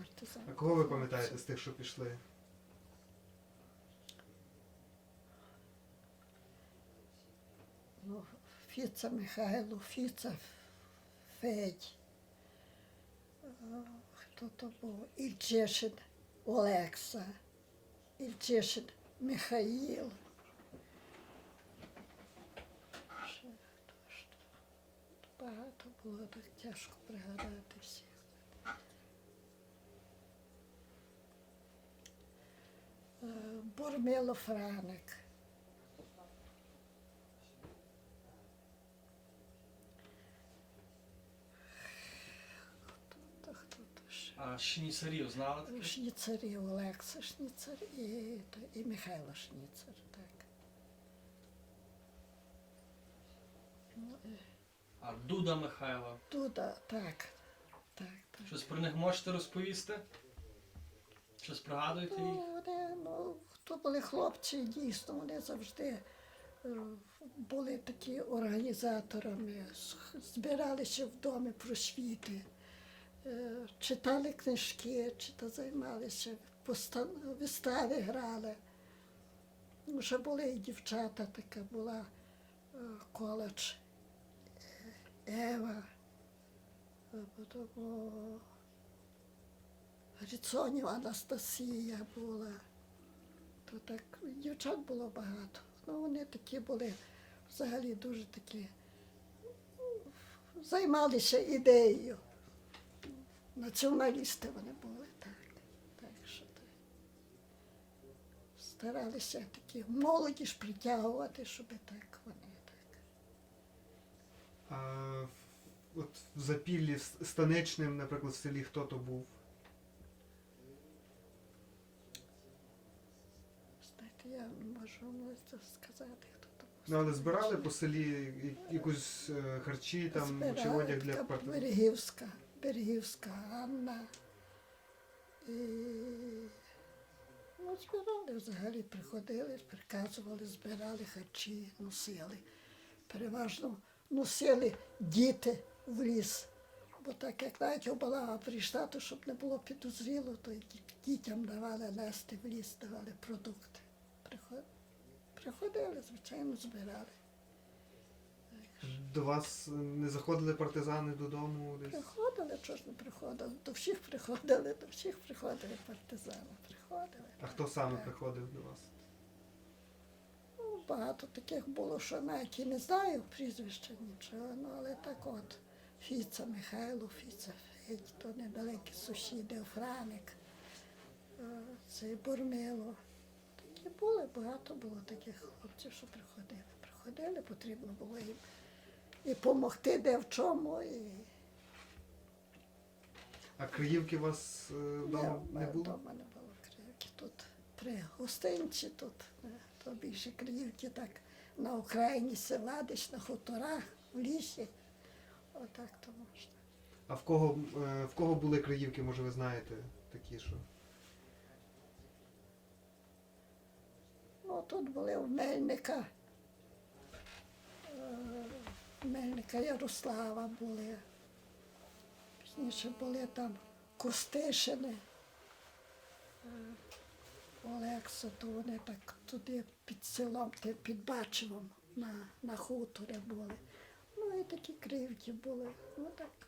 партизан. А кого ви пам'ятаєте з тих, що пішли? Ну, Фіца Михайло, Фіца Федь. Хто то був? Ільчишин Олекса, Ільчишин Михаїл. Ще хто ж? Багато було, так тяжко пригадати всіх. Е, Бурмило Франик. А шніцарів знали таких? Шніцарів, Олекса Шніцар і, і Михайло Шніцар, так. Ну, і А Дуда Михайло. Дуда, так, так, так. Щось про них можете розповісти? Щось пригадуєте Ну, вони, ну, хто були хлопці, дійсно, вони завжди е, були такі організаторами, збиралися в домі просвіти, е, читали книжки, чи то займалися, постан- вистави грали. Ну, Вже були і дівчата, така була е, коледж е, Ева, е, потім о, Грицонів Анастасія була. То так дівчат було багато. Ну, вони такі були взагалі дуже такі. Займалися ідеєю. Націоналісти вони були, так. Так що так. Старалися такі молоді ж притягувати, щоб так вони так. А от в Запіллі з Станичним, наприклад, в селі хто то був? Знаєте, я не можу вам це сказати, хто. Ну, але збирали по селі якусь е, харчі там чи одяг для партизан? Берегівська, Берегівська Анна. І... Ну, збирали взагалі, приходили, приказували, збирали харчі, носили. Переважно носили діти в ліс. Бо так як навіть обалага прийшла, то щоб не було підозріло, то дітям давали нести в ліс, давали продукти. Приход- Приходили, звичайно, збирали. До вас не заходили партизани додому десь? Приходили, чого ж не приходили? До всіх приходили, до всіх приходили партизани, приходили. А хто саме приходив до вас? Ну, багато таких було, що навіть і не знаю прізвища нічого, ну але так от. Фіца Михайло, Фіца Федь, то недалекі сусіди, Франик, е, цей Бурмило. Такі були, багато було таких хлопців, що приходили. Приходили, потрібно було їм і допомогти де в чому, і А Криївки у вас е, вдома не в- було? Вдома не було криївки. Тут при гостинці, тут е, то більше криївки так на окраїні села, десь на хуторах, в лісі. Отак то можна. А в кого, е, в кого були Криївки, може ви знаєте, такі що? Ну, тут були в Мельника, е, в Мельника Ярослава були. Пізніше були там Костишини, е, Олекса, то вони так туди під селом, під Бачевом на, на хуторі були. Ну і такі кривки були. Ну так.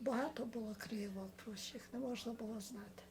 Багато було кривок, про всіх не можна було знати.